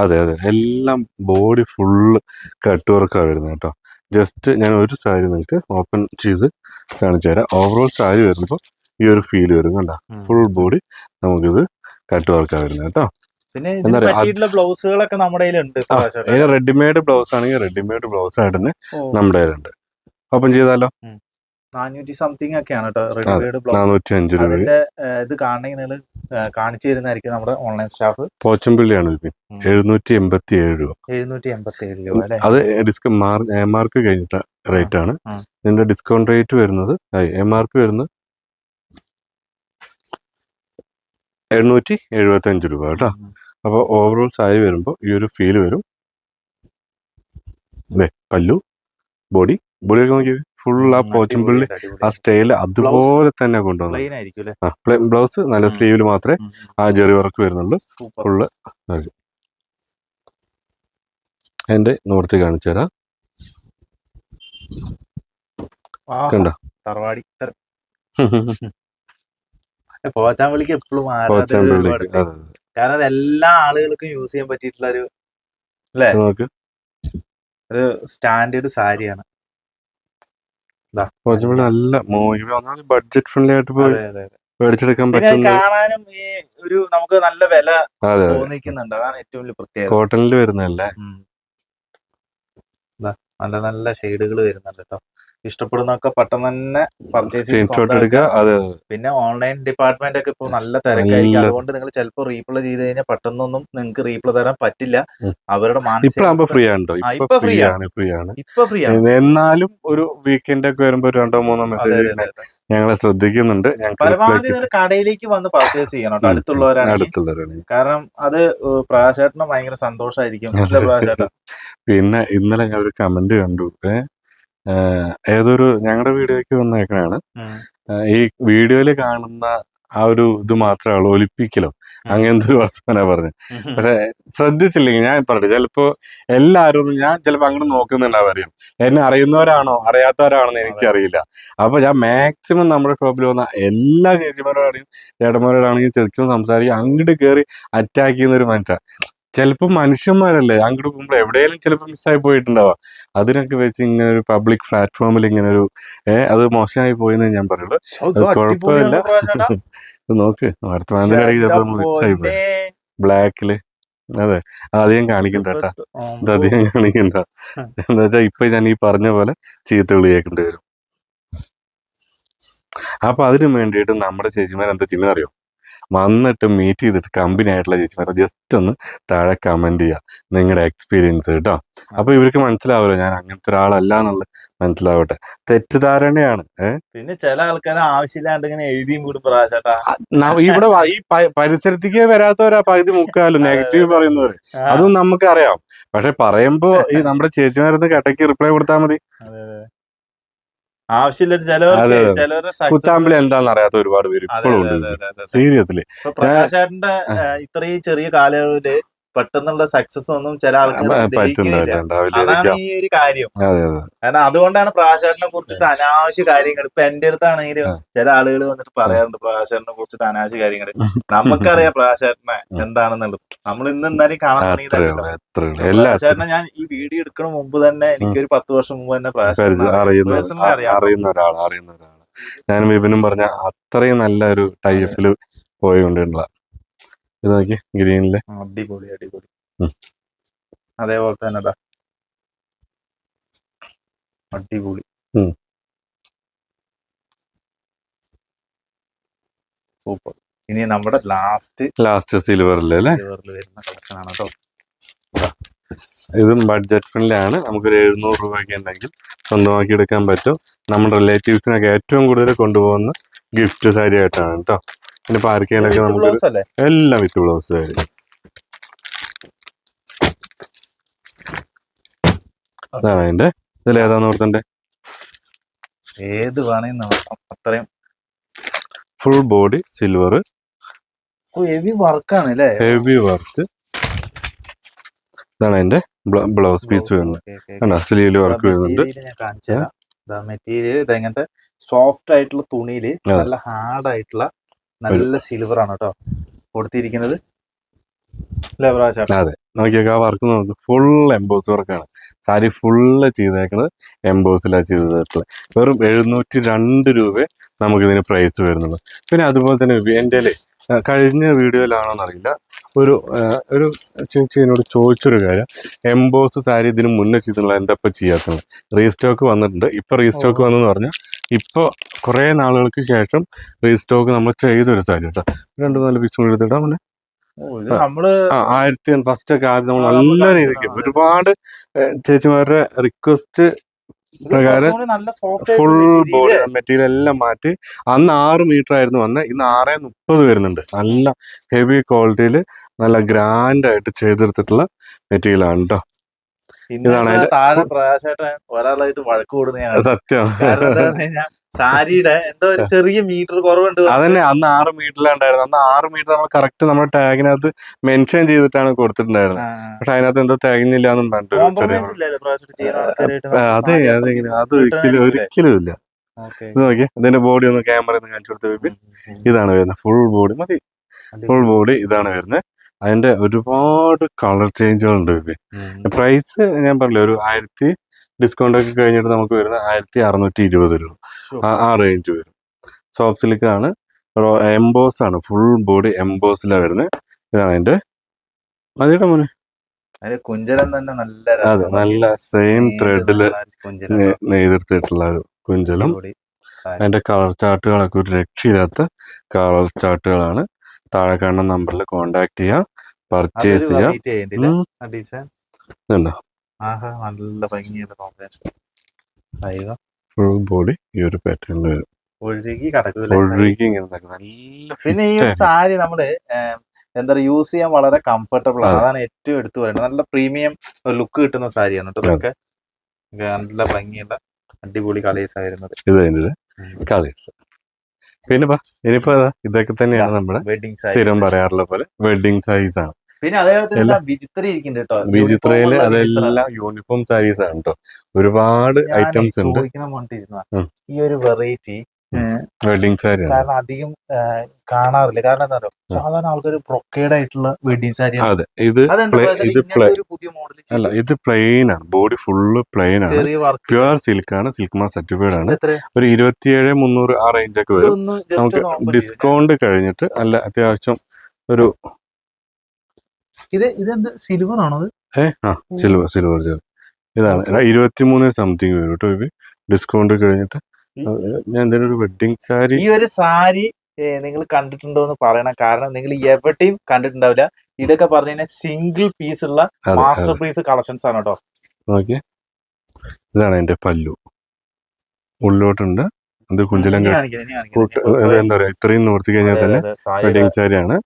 അതെ അതെ. എല്ലാം ബോഡി ഫുള്ള് കട്ട് വർക്കാണ് വരുന്നത് കേട്ടോ ജസ്റ്റ് ഞാൻ ഒരു സാരി നിങ്ങൾക്ക് ഓപ്പൺ ചെയ്ത് കാണിച്ചു തരാം. ഓവറോൾ സാരി വരുമ്പോൾ ഈ ഒരു ഫീൽ വരും കണ്ട ഫുൾ ബോഡി നമുക്കിത് കട്ട് വർക്കാണ് വരുന്നത് കേട്ടോ. പിന്നെ ബ്ലൗസുകളൊക്കെ നമ്മുടെ കയ്യിലുണ്ട് ആ, റെഡിമെയ്ഡ് ബ്ലൗസ് ആണെങ്കിൽ റെഡിമെയ്ഡ് ബ്ലൗസ് ആയിട്ട് തന്നെ നമ്മുടെ കയ്യിലുണ്ട്. ഓപ്പൺ ചെയ്താലോ? നാനൂറ്റി സംതിങ് ഒക്കെയാണ് കേട്ടോ റെഡിമെയ്ഡ് ബ്ലൗസ് അതിന്റെ ഇത് കാണണമെങ്കിൽ നിങ്ങൾ കാണിച്ചു തരുന്നതായിരിക്കും നമ്മുടെ ഓൺലൈൻ സ്റ്റാഫ് പോച്ചമ്പിള്ളിയാണ്. എഴുന്നൂറ്റി എൺപത്തി ഏഴ് രൂപ. എഴുന്നൂറ്റി എൺപത്തി ഏഴ് രൂപ അല്ലെ? അത് ഡിസ്ക് എം ആർ പി കഴിഞ്ഞിട്ട റേറ്റ് ആണ്. ഇതിന്റെ ഡിസ്കൗണ്ട് റേറ്റ് വരുന്നത് എം ആർ പി വരുന്നത്? എഴുന്നൂറ്റി എഴുപത്തി അഞ്ച് രൂപ കേട്ടോ. അപ്പോൾ ഓവറോൾ സാരി വരുമ്പോൾ ഈ ഒരു ഫീൽ വരും. അല്ലേ പല്ലു ബോഡി ബോഡി ഒക്കെ നോക്കി ഫുൾ ആ പോച്ചമ്പള്ളി ആ സ്റ്റൈൽ അതുപോലെ തന്നെ കൊണ്ടുവന്നു അല്ലെ ബ്ലൗസ് നല്ല. സ്ലീവിൽ മാത്രമേ ആ ജെറി വർക്ക് വരുന്നുള്ളൂ. ഫുള്ള് എന്റെ നോർത്തി കാണിച്ചു തരാം. കണ്ടോ? തറവാടി പോച്ചാമ്പള്ളിക്ക് എപ്പോഴും. കാരണം അത് എല്ലാ ആളുകൾക്കും യൂസ് ചെയ്യാൻ പറ്റിയിട്ടുള്ള ഒരു നോക്ക്. ഒരു സ്റ്റാൻഡേർഡ് സാരിയാണ്. നല്ല മോഹിനി ബഡ്ജറ്റ് ഫ്രണ്ട്ലി ആയിട്ട്. മേടിച്ചെടുക്കാൻ പിന്നെ കാണാനും ഈ ഒരു നമുക്ക് നല്ല വില തോന്നിക്കുന്നുണ്ട്. അതാണ് ഏറ്റവും വലിയ പ്രത്യേകത. കോട്ടണിൽ വരുന്നല്ലേ നല്ല നല്ല ഷെയ്ഡുകൾ വരുന്നുണ്ട് കേട്ടോ ഇഷ്ടപ്പെടുന്നൊക്കെ പെട്ടെന്ന് തന്നെ പർച്ചേസ് പിന്നെ ഓൺലൈൻ ഡിപ്പാർട്ട്മെന്റ് ഒക്കെ ഇപ്പൊ നല്ല തിരക്കായിരിക്കും. അതുകൊണ്ട് നിങ്ങൾ ചിലപ്പോൾ റീപ്ലൈ ചെയ്ത് കഴിഞ്ഞാൽ പെട്ടെന്നൊന്നും നിങ്ങൾക്ക് റീപ്ലൈ തരാൻ പറ്റില്ല. അവരുടെ ഫ്രീ ആണോ ഇപ്പൊ ഫ്രീ ആണ് ഫ്രീ ആണ്. ഇപ്പൊ ഫ്രീ ആണ്. എന്നാലും ഒരു വീക്കെൻഡ് ഒക്കെ വരുമ്പോ രണ്ടോ മൂന്നോ മെസ്സേജ് ഞങ്ങളെ ശ്രദ്ധിക്കുന്നുണ്ട്. പരമാവധി നിങ്ങൾ കടയിലേക്ക് വന്ന് പർച്ചേസ് ചെയ്യണം കേട്ടോ. ഉം, അടുത്തുള്ളവരാണ്. കാരണം അത് പ്രകാശേട്ടന് ഭയങ്കര സന്തോഷമായിരിക്കും പിന്നെ ഇന്നലെ ഞാൻ ഒരു കമന്റ് കണ്ടു ഏതൊരു ഞങ്ങളുടെ വീഡിയോയ്ക്ക് വന്നേക്കണാണ്. ഈ വീഡിയോയിൽ കാണുന്ന ആ ഒരു ഇത് മാത്രമേ ഉള്ളൂ ഒലിപ്പിക്കലോ അങ്ങനത്തെ ഒരു വർത്തമാനാ പറഞ്ഞത് പക്ഷെ ശ്രദ്ധിച്ചില്ലെങ്കിൽ ഞാൻ പറഞ്ഞു ചിലപ്പോ എല്ലാവരും ഞാൻ ചിലപ്പോ അങ്ങനെ നോക്കുന്നുണ്ടാവും അറിയാം. എന്നെ അറിയുന്നവരാണോ അറിയാത്തവരാണോ എന്ന് എനിക്കറിയില്ല. അപ്പൊ ഞാൻ മാക്സിമം നമ്മുടെ ഷോപ്പിൽ വന്ന എല്ലാ ചേച്ചിമാരോടാണെങ്കിലും ചേട്ടന്മാരോടാണെങ്കിലും ചെറുക്കും സംസാരിക്കും അങ്ങോട്ട് കയറി അറ്റാക്ക് ചെയ്യുന്ന ഒരു മനുഷ്യൻ ചിലപ്പോൾ മനുഷ്യന്മാരല്ലേ? അങ്ങോട്ട് പോകുമ്പോൾ എവിടെയെങ്കിലും ചിലപ്പോൾ മിസ്സായി പോയിട്ടുണ്ടാവാം. അതിനൊക്കെ വെച്ച് ഇങ്ങനെ ഒരു പബ്ലിക് പ്ലാറ്റ്ഫോമിൽ ഇങ്ങനെ ഒരു ഏഹ് അത് മോശമായി പോയെന്ന് ഞാൻ പറയുള്ളൂ. അത് കുഴപ്പമില്ല. ഇത് നോക്ക് ചിലപ്പോൾ മിസ്സായി പോയി. ബ്ലാക്കിൽ അതെ അതധികം അധികം കാണിക്കണ്ട കേട്ടാ. ഇത് അധികം കാണിക്കണ്ട. എന്താ വെച്ചാൽ ഇപ്പൊ ഞാൻ ഈ പറഞ്ഞ പോലെ ചീത്ത വിളിയേക്കേണ്ടി വരും. അപ്പൊ അതിനു വേണ്ടിയിട്ട് നമ്മുടെ ചേച്ചിമാർ എന്താ ചെയ്യുന്നത് അറിയോ വന്നിട്ട് മീറ്റ് ചെയ്തിട്ട് കമ്പനി ആയിട്ടുള്ള ചേച്ചിമാരെ ജസ്റ്റ് ഒന്ന് താഴെ കമന്റ് ചെയ്യുക നിങ്ങളുടെ എക്സ്പീരിയൻസ് കേട്ടോ. അപ്പൊ ഇവർക്ക് മനസ്സിലാവല്ലോ ഞാൻ അങ്ങനത്തെ ഒരാളല്ല എന്നുള്ളത്. മനസ്സിലാവട്ടെ. തെറ്റിദ്ധാരണയാണ്. പിന്നെ ചില ആൾക്കാരെ ആവശ്യമില്ലാണ്ട് ഇങ്ങനെ എഴുതിയും കൂടി പ്രാവശ്യം ഇവിടെ ഈ പരിസരത്തേക്ക് വരാത്തവരാ പകുതി മുക്കാലും നെഗറ്റീവ് പറയുന്നവര്. അതും നമുക്ക് അറിയാം പക്ഷെ പറയുമ്പോ ഈ നമ്മുടെ ചേച്ചിമാരൊന്ന് കട്ടയ്ക്ക് റിപ്ലൈ കൊടുത്താൽ മതി. ആവശ്യമില്ലാത്ത ചിലവർക്ക്. ചിലവരുടെ കുത്താമ്പിളി എന്താണെന്ന് അറിയാത്ത ഒരുപാട് പേര് ഇപ്പോഴും. സീരിയസ്ലി പ്രകാശേട്ടന്റെ ഇത്രയും ചെറിയ കാലയളവിൽ പെട്ടെന്നുള്ള സക്സസ് ഒന്നും ചില ആൾക്കാർ ഈ ഒരു കാര്യം. കാരണം അതുകൊണ്ടാണ് പ്രകാശേട്ടനെ കുറിച്ചിട്ട് അനാവശ്യ കാര്യങ്ങൾ. ഇപ്പൊ എന്റെ അടുത്താണെങ്കിലും ആ. ചില ആളുകൾ വന്നിട്ട് പറയാറുണ്ട് പ്രകാശേട്ടനെ കുറിച്ചിട്ട് അനാവശ്യ കാര്യങ്ങൾ നമുക്കറിയാം പ്രകാശേട്ടനെ എന്താണെന്നുള്ളത്. നമ്മൾ ഇന്ന് എന്തായാലും കാണാൻ പ്രകാശേട്ടനെ ഞാൻ ഈ വീഡിയോ എടുക്കണ മുമ്പ് തന്നെ എനിക്കൊരു പത്ത് വർഷം മുമ്പ് തന്നെ അറിയുന്ന അറിയാം. ഒരാൾ അറിയുന്ന ഒരാൾ. ഞാനും വിപിനും പറഞ്ഞ അത്രയും നല്ല ഒരു ടൈപ്പിൽ പോയി കൊണ്ടിട്ടുള്ള ഇത് നോക്കി ഗ്രീനിൽ. അടിപൊളി അടിപൊളി. അതേപോലെ തന്നെ അടിപൊളി. സൂപ്പർ. ഇനി നമ്മുടെ ലാസ്റ്റ് ലാസ്റ്റ് സിൽവറിൽ അല്ലേ? വരുന്ന കളക്ഷൻ ആണ് കേട്ടോ. ഇതും ബഡ്ജറ്റ് ഫ്രണ്ട്ലി ആണ്. നമുക്കൊരു എഴുന്നൂറ് രൂപയൊക്കെ ഉണ്ടെങ്കിൽ സ്വന്തമാക്കി എടുക്കാൻ പറ്റും. നമ്മുടെ റിലേറ്റീവ്സിനൊക്കെ ഏറ്റവും കൂടുതൽ കൊണ്ടുപോകുന്ന ഗിഫ്റ്റ് സാരി ആയിട്ടാണ് കേട്ടോ. പിന്നെ പാർക്കിങ്ങിലൊക്കെ നമുക്ക് എല്ലാം വിത്ത് ബ്ലൗസ് സാരി അതാണ് അതിന്റെ. ഇതിൽ ഏതാന്ന് ഓർത്തണ്ടേ? ഏത് വേണമെങ്കിൽ അത്രയും ഫുൾ ബോഡി സിൽവർ ഹെവി വർക്കാണ് അല്ലേ? ഹെവി വർക്ക് ഇതാണ് അതിന്റെ ബ്ലൗസ് പീസ് വരുന്നത്. സ്ലീവിൽ വർക്ക് വരുന്നുണ്ട്. മെറ്റീരിയൽ ഇതെങ്ങനത്തെ ഇങ്ങനത്തെ സോഫ്റ്റ് ആയിട്ടുള്ള തുണിയിൽ. നല്ല ഹാർഡ് ആയിട്ടുള്ള നല്ല സിൽവർ ആണ് കേട്ടോ കൊടുത്തിരിക്കുന്നത്. അതെ. നോക്കിയൊക്കെ ആ വർക്ക് നോക്ക്. ഫുൾ എംബോസ് വർക്കാണ് സാരി ഫുള്ള് ചെയ്തേക്കുന്നത് എംബോസിലാണ് ചെയ്തിട്ടുള്ളത് വെറും എഴുന്നൂറ്റി രണ്ട് രൂപ നമുക്കിതിന് പ്രൈസ് വരുന്നുള്ളൂ. പിന്നെ അതുപോലെ തന്നെ എന്റെ കഴിഞ്ഞ വീഡിയോയിലാണോന്ന് അറിയില്ല ഒരു ഒരു ചേച്ചി എന്നോട് ചോദിച്ചൊരു കാര്യം. എംബോസ് സാരി ഇതിന് മുന്നേ ചെയ്തിട്ടുള്ള എന്താ ഇപ്പം ചെയ്യാത്തത്? റീസ്റ്റോക്ക് വന്നിട്ടുണ്ട്. ഇപ്പൊ റീസ്റ്റോക്ക്. വന്നെന്ന് പറഞ്ഞാൽ ഇപ്പൊ കുറേ നാളുകൾക്ക് ശേഷം റീസ്റ്റോക്ക് നമ്മൾ ചെയ്തൊരു സാരി കേട്ടോ. രണ്ട് നാല് പീസ് കൂടി എടുത്തിട്ടാ നമ്മൾ ആയിരത്തി ഫസ്റ്റ് ഒക്കെ ആദ്യം നമ്മൾ നല്ല രീതിക്ക്. ഒരുപാട് ചേച്ചിമാരുടെ റിക്വസ്റ്റ് പ്രകാരം ഫുൾ ബോഡി മെറ്റീരിയൽ എല്ലാം മാറ്റി അന്ന് ആറ് മീറ്റർ ആയിരുന്നു വന്നത് ഇന്ന് ആറ് മുപ്പത് വരുന്നുണ്ട്. നല്ല ഹെവി ക്വാളിറ്റിയിൽ നല്ല ഗ്രാൻഡ് ആയിട്ട് ചെയ്തെടുത്തിട്ടുള്ള മെറ്റീരിയൽ ആണ് കേട്ടോ ഇതാണ് താഴെ പ്രകാശമായിട്ട് ഒരാളായിട്ട് വഴക്ക് കൂടുന്നതാണ്. സത്യം. കാരണം എന്താ പറഞ്ഞു കഴിഞ്ഞാൽ സാരിയുടെ എന്തോ ഒരു ചെറിയ മീറ്റർ കുറവുണ്ട് അതന്നെ അന്ന് ആറ് മീറ്ററിലുണ്ടായിരുന്നു. അന്ന് ആറ് മീറ്റർ നമ്മൾ കറക്റ്റ് നമ്മുടെ ടാഗിനകത്ത് മെൻഷൻ ചെയ്തിട്ടാണ് കൊടുത്തിട്ടുണ്ടായിരുന്നത്. പക്ഷെ അതിനകത്ത് എന്തോ തികഞ്ഞില്ല എന്നും പറഞ്ഞിട്ട് അതെ അതെ അത് ഒരിക്കലും ഒരിക്കലും ഇല്ല. ഇത് നോക്കി ഇതിന്റെ ബോഡി ഒന്ന് ക്യാമറ കാണിച്ചു കൊടുത്ത്. ഇതാണ് വരുന്നത്. ഫുൾ ബോഡി മതി. ഫുൾ ബോഡി ഇതാണ് വരുന്നത്. അതിന്റെ ഒരുപാട് കളർ ചേഞ്ചുകൾ ഉണ്ട് പ്രൈസ് ഞാൻ പറഞ്ഞില്ല ഒരു ആയിരത്തി ഡിസ്കൗണ്ട് ഒക്കെ കഴിഞ്ഞിട്ട് നമുക്ക് വരുന്ന ആയിരത്തി അറുന്നൂറ്റി ഇരുപത് രൂപ. ആ- റേഞ്ച് വരും. സോഫ്റ്റ് സിലിക്ക് ആണ്. എംബോസ് ആണ്. ഫുൾ ബോഡി എംബോസിലാണ് വരുന്നത് ഇതാണ് അതിന്റെ മതിയുടെ മോനെ. കുഞ്ചലം തന്നെ നല്ല അതെ നല്ല സെയിം ത്രെഡിൽ. നെയ്തെടുത്തിട്ടുള്ള ഒരു കുഞ്ചലും അതിന്റെ കളർ ചാർട്ടുകളൊക്കെ ഒരു രക്ഷയില്ലാത്ത കളർ ചാർട്ടുകളാണ് താഴെ കാണുന്ന നമ്പറിൽ കോണ്ടാക്ട് ചെയ്യാം പർച്ചേസ് ചെയ്യാം. നല്ല ഭംഗിയുള്ള കോമ്പിനേഷൻ ഫുൾ ബോഡി ഈ ഒരു പാറ്റേണിൽ വരും. ഒഴുകി കിടക്കൂല? ഒഴുകി ഇങ്ങനെ നല്ല പിന്നെ ഈ ഒരു സാരി നമ്മൾ എന്താ പറയുക യൂസ് ചെയ്യാൻ വളരെ കംഫർട്ടബിൾ ആണ്. അതാണ് ഏറ്റവും എടുത്തു പറയുന്നത് നല്ല പ്രീമിയം ഒരു ലുക്ക് കിട്ടുന്ന സാരിയാണ് കേട്ടോ ഇതൊക്കെ. ഇത് നല്ല ഭംഗിയുള്ള അടിപൊളി കളേഴ്സ് ആയിരുന്നത് ഇത് കളേഴ്സ്. പിന്നെ ഇനിയിപ്പോ ഇതൊക്കെ തന്നെയാണ് നമ്മുടെ വെഡിങ് സ്ഥിരം പറയാറുള്ള പോലെ വെഡിങ് സൈസ് ആണ്. പിന്നെ അതേപോലെ വിചിത്ര ഇരിക്കുന്നുണ്ട് കേട്ടോ വിചിത്രയിൽ. അതെല്ലാം യൂണിഫോം സാരീസ് ആണ് കേട്ടോ ഒരുപാട് ഐറ്റംസ് ഉണ്ട്. ഈ ഒരു വെറൈറ്റി വെഡിങ് സാരി ആണ് കാരണം അധികം കാണാറില്ല. കാരണം എന്താ പറയുക സാധാരണ ആൾക്കാർ ബ്രൊക്കേഡ് ആയിട്ടുള്ള വെഡിങ് സാരി അതെ. ഇത് ഇത് അല്ല ഇത് പ്ലെയിൻ ആണ്. ബോഡി ഫുള്ള് പ്ലെയിൻ ആണ്. പ്യുവർ സിൽക്ക് ആണ്. സിൽക്ക് മാർ സർട്ടിഫൈഡ് ആണ്. ഒരു ഇരുപത്തിയേഴ് മുന്നൂറ് ആ റേഞ്ച് ഒക്കെ വരും. നമുക്ക്. ഡിസ്കൗണ്ട് കഴിഞ്ഞിട്ട് അല്ല അത്യാവശ്യം ഒരു ഇത് ഇതെന്ത് സിൽവർ ആണോ ഏ ആ സിൽവർ സിൽവർ ഇതാണ്. ഇരുപത്തിമൂന്ന് സംതിങ് വരും കേട്ടോ ഇത്. ഡിസ്കൗണ്ട് കഴിഞ്ഞിട്ട് ഞാൻ ഒരു വെഡിങ് സാരി ഈ ഒരു സാരി നിങ്ങൾ കണ്ടിട്ടുണ്ടോ എന്ന് പറയണം. കാരണം നിങ്ങൾ എവിടെയും കണ്ടിട്ടുണ്ടാവില്ല. ഇതൊക്കെ പറഞ്ഞു കഴിഞ്ഞാൽ സിംഗിൾ പീസ് ഉള്ള മാസ്റ്റർ പീസ് കളക്ഷൻസ് ആണ് കേട്ടോ. ഇതാണ് എന്റെ പല്ലു. ഉള്ളിലോട്ടുണ്ട്. അത് കുഞ്ചലം എന്താ പറയാ ഇത്രയും നോർത്തി കഴിഞ്ഞാൽ തന്നെ വെഡിങ് സാരിയാണ്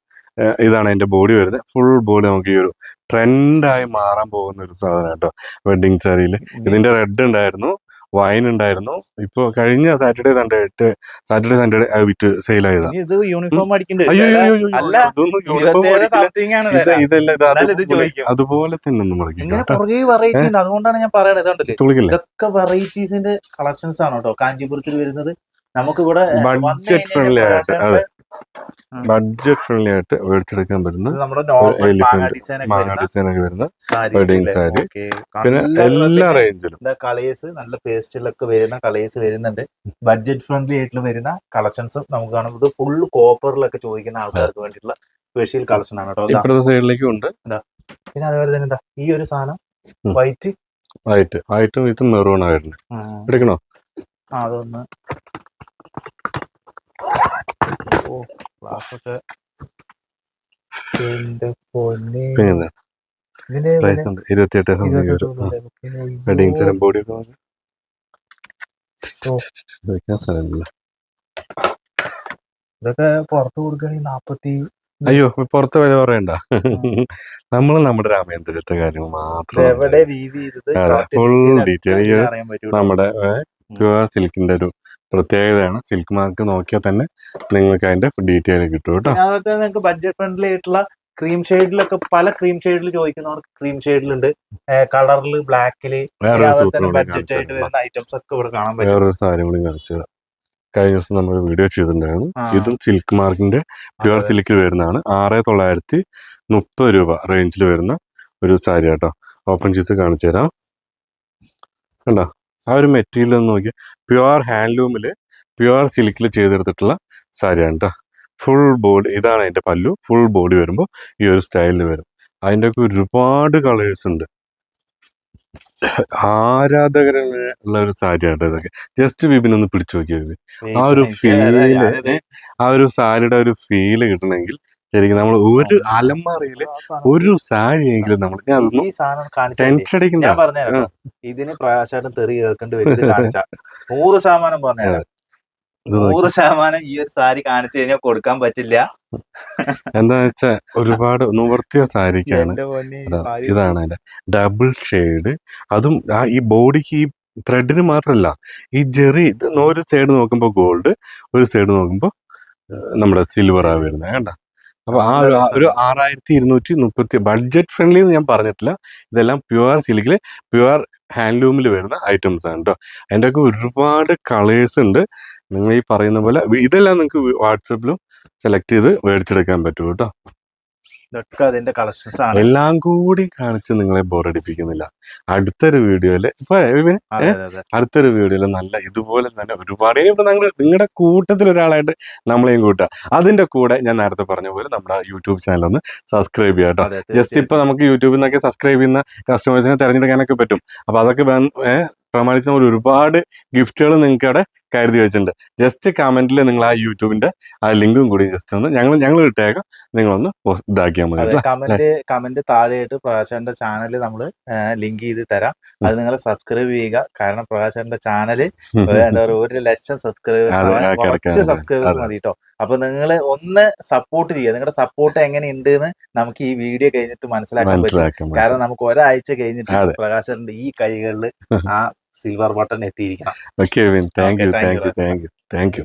ഇതാണ് അതിന്റെ ബോഡി വരുന്നത്. ഫുൾ ബോഡി നമുക്ക് ഈ ഒരു ട്രെൻഡായി മാറാൻ പോകുന്ന ഒരു സാധനം കേട്ടോ വെഡിങ് സാരിയിൽ ഇതിന്റെ റെഡ് ഉണ്ടായിരുന്നു. വൈൻ ഉണ്ടായിരുന്നു. ഇപ്പൊ കഴിഞ്ഞ സാറ്റർഡേ സൺഡേ ആയിട്ട് സാറ്റർഡേ സൺഡേ വിറ്റ് സെയിൽ ആയതാ. ഇത് യൂണിഫോം അതുപോലെ- തന്നെ അതുകൊണ്ടാണ് ഞാൻ പറയുന്നത് ഇതൊക്കെ വെറൈറ്റീസിന്റെ കളക്ഷൻസ് ആണ് കേട്ടോ. കാഞ്ചീപുരത്തിൽ വരുന്നത്. നമുക്ക് ഇവിടെ ബഡ്ജറ്റ് ഫ്രണ്ട്ലി ആയിട്ട് അതെ. ബഡ്ജറ്റ് ഫ്രണ്ട്ലി ആയിട്ട് മേടിച്ചെടുക്കാൻ പറ്റുന്ന ഒക്കെ വരുന്ന വെഡിങ് സാരി. പിന്നെ എല്ലാ റേഞ്ചിലും കളേഴ്സ് നല്ല പേസ്റ്റിലൊക്കെ വരുന്ന കളേഴ്സ് വരുന്നുണ്ട്. ബഡ്ജറ്റ് ഫ്രണ്ട്ലി ആയിട്ടുള്ള വരുന്ന കളക്ഷൻസ് നമുക്ക് കാണാം. ഇത് ഫുൾ കോപ്പറിലൊക്കെ ചോദിക്കുന്ന ആൾക്കാർക്ക് വേണ്ടിയിട്ടുള്ള സ്പെഷ്യൽ കളക്ഷൻ ആണ് കേട്ടോ. സൈഡിലേക്കും ഉണ്ട്. പിന്നെ അതുപോലെ തന്നെ എന്താ ഈ ഒരു സാധനം വൈറ്റ് വൈറ്റ് വൈറ്റ് വൈറ്റും ഇതും മെറൂൺ ആയിരുന്നു എടുക്കണോ? അതൊന്ന്. ഓ. ഒക്കെ എന്റെ പൊന്നെ. പിന്നെ ഇതിന്റെ പ്രൈസ് ഉണ്ട്. ഇരുപത്തിയെട്ട് സംതിങ് വരും വെഡിങ് സെറം ബോഡി ഒക്കെ വാങ്ങി വെക്കാൻ സ്ഥലമില്ല. ഇതൊക്കെ പുറത്ത് കൊടുക്കണെങ്കിൽ നാപ്പത്തി അയ്യോ പുറത്ത് വില പറയണ്ട. നമ്മൾ നമ്മുടെ രാമേന്ദ്രത്തെ കാര്യം മാത്രം എവിടെ ഡീറ്റെയിൽ നമ്മുടെ സിൽക്കിന്റെ ഒരു പ്രത്യേകതയാണ്. സിൽക്ക് മാർക്ക് നോക്കിയാൽ തന്നെ നിങ്ങൾക്ക് അതിന്റെ ഡീറ്റെയിൽ കിട്ടും കേട്ടോ. പിന്നെ അതുപോലെ തന്നെ നിങ്ങൾക്ക് ബഡ്ജറ്റ് ഫ്രണ്ട്ലി ആയിട്ടുള്ള ക്രീം ഷെയ്ഡിലൊക്കെ പല ക്രീം ഷെയ്ഡിൽ ചോദിക്കുന്നവർക്ക് ക്രീം ഷെയ്ഡിലുണ്ട് കളറിൽ ബ്ലാക്കിൽ സാധനം ബഡ്ജറ്റ് ആയിട്ട് കാണിച്ചു വരുന്ന ഐറ്റംസ് ഒക്കെ ഇവിടെ കാണാൻ പറ്റും. വേറൊരു സാരി കൂടി കാണിച്ചു കഴിഞ്ഞ ദിവസം നമ്മൾ വീഡിയോ ചെയ്തിട്ടുണ്ടായിരുന്നു. ഇതും സിൽക്ക് മാർക്കിന്റെ പ്യുവർ സിൽക്കിൽ സിൽക്ക് വരുന്നതാണ്. ആറ് തൊള്ളായിരത്തി മുപ്പത് രൂപ റേഞ്ചിൽ വരുന്ന ഒരു സാരി കേട്ടോ. ഓപ്പൺ ചെയ്ത് കാണിച്ചു തരാം. കണ്ടോ? ആ ഒരു മെറ്റീരിയൽ ഒന്ന് നോക്കിയാൽ പ്യുവർ ഹാൻഡ്ലൂമിൽ പ്യുവർ സിൽക്കിൽ ചെയ്തെടുത്തിട്ടുള്ള സാരിയാണ് കേട്ടോ ഫുൾ ബോഡി ഇതാണ് അതിന്റെ പല്ലു. ഫുൾ ബോഡി വരുമ്പോൾ ഈ ഒരു സ്റ്റൈലിൽ വരും. അതിന്റെ ഒക്കെ ഒരുപാട് കളേഴ്സ് ഉണ്ട്. ആരാധകരുള്ള ഒരു സാരിയാണ് ഇതൊക്കെ. ജസ്റ്റ് ബിബിനൊന്ന് പിടിച്ചു നോക്കിയത് ആ ഒരു ഫീൽ ആ ഒരു സാരിയുടെ ഒരു ഫീൽ കിട്ടണമെങ്കിൽ ശരിക്കും നമ്മൾ ഒരു അലമാറയിൽ ഒരു സാരി ഒരു സാരിയെങ്കിലും നമ്മൾ ഞാൻ ഈ- അതൊന്നും ഈ സാധനം ടെൻഷൻ അടിക്കണ്ട. ഞാൻ പറഞ്ഞുതരാം ഇതിന് പ്രകാശായിട്ടും തെറി കേൾക്കേണ്ടി വരും. ഇത് കാണിച്ച. നൂറ് ശതമാനം പറഞ്ഞുതരാം. നോക്കി. നൂറ് ശതമാനം ഈ ഒരു സാരി കാണിച്ചു കഴിഞ്ഞാൽ കൊടുക്കാൻ പറ്റില്ല. എന്താ വെച്ചാ ഒരുപാട് നിവർത്തിയ സാരിക്കാണ്. ഇതാണ് അതിന്റെ ഡബിൾ ഷെയ്ഡ്. അതും ആ ഈ ബോഡിക്ക് ഈ ത്രെഡിന് മാത്രല്ല ഈ ജെറി ഒരു സൈഡ് നോക്കുമ്പോൾ ഗോൾഡ് ഒരു സൈഡ് നോക്കുമ്പോൾ നമ്മുടെ സിൽവർ. ആ വരുന്നത്. കണ്ട? അപ്പൊ ആ ഒരു ആറായിരത്തി ഇരുന്നൂറ്റി മുപ്പത്തി ബഡ്ജറ്റ് ഫ്രണ്ട്ലി എന്ന് ഞാൻ പറഞ്ഞിട്ടില്ല. ഇതെല്ലാം പ്യുവർ സിലിക്കിൽ പ്യുവർ ഹാൻഡ്ലൂമിൽ വരുന്ന ഐറ്റംസ് ആണ് കേട്ടോ അതിന്റെ ഒക്കെ ഒരുപാട് കളേഴ്സ് ഉണ്ട്. നിങ്ങൾ ഈ പറയുന്ന പോലെ ഇതെല്ലാം നിങ്ങൾക്ക് വാട്സപ്പിലും സെലക്ട് ചെയ്ത് മേടിച്ചെടുക്കാൻ പറ്റും കേട്ടോ ഇതൊക്കെ അതിന്റെ കളക്ഷൻസ് ആണ്. എല്ലാം കൂടി കാണിച്ച് നിങ്ങളെ ബോറടിപ്പിക്കുന്നില്ല അടുത്തൊരു വീഡിയോയിൽ അടുത്തൊരു വീഡിയോയിൽ നല്ല ഇതുപോലെ തന്നെ ഒരുപാട് ഇപ്പൊ നിങ്ങൾ നിങ്ങളുടെ കൂട്ടത്തിൽ ഒരാളായിട്ട് നമ്മളെയും കൂട്ടുക. അതിന്റെ കൂടെ ഞാൻ നേരത്തെ പറഞ്ഞ പോലെ നമ്മുടെ യൂട്യൂബ് ചാനൽ ഒന്ന് സബ്സ്ക്രൈബ് ചെയ്യാം കേട്ടോ. ജസ്റ്റ് ഇപ്പൊ നമുക്ക് യൂട്യൂബിൽ നിന്നൊക്കെ സബ്സ്ക്രൈബ് ചെയ്യുന്ന കസ്റ്റമേഴ്സിനെ തിരഞ്ഞെടുക്കാനൊക്കെ പറ്റും. അപ്പൊ അതൊക്കെ പ്രമാണിച്ച പ്രമാണിച്ച് നമ്മൾ ഒരുപാട് ഗിഫ്റ്റുകൾ നിങ്ങൾക്ക് അവിടെ കരുതി വെച്ചിട്ടുണ്ട്. ജസ്റ്റ് കമന്റിൽ നിങ്ങൾ ആ യൂട്യൂബിന്റെ ആ ലിങ്കും കൂടി ജസ്റ്റ് ഒന്ന് ഞങ്ങൾ ഞങ്ങൾ ഇട്ടേക്കാം. നിങ്ങളൊന്ന് ഇതാക്കിയാൽ മതി. കമന്റ് കമന്റ് താഴെയായിട്ട് പ്രകാശന്റെ ചാനൽ നമ്മൾ ലിങ്ക് ചെയ്ത് തരാം. അത് നിങ്ങൾ സബ്സ്ക്രൈബ് ചെയ്യുക. കാരണം പ്രകാശന്റെ ചാനൽ എന്താ പറയുക ഒരു ലക്ഷം സബ്സ്ക്രൈബേഴ്സ് കുറച്ച്. സബ്സ്ക്രൈബേഴ്സ്. മതി കേട്ടോ അപ്പൊ നിങ്ങൾ ഒന്ന് സപ്പോർട്ട് ചെയ്യുക. നിങ്ങളുടെ സപ്പോർട്ട് എങ്ങനെ ഉണ്ട് എന്ന് നമുക്ക് ഈ വീഡിയോ കഴിഞ്ഞിട്ട് മനസ്സിലാക്കാൻ പറ്റും. കാരണം നമുക്ക് ഒരാഴ്ച കഴിഞ്ഞിട്ട് പ്രകാശന്റെ ഈ കൈകളിൽ ആ silver button എത്തിയിരിക്കണം. Okay thank you thank you thank you thank you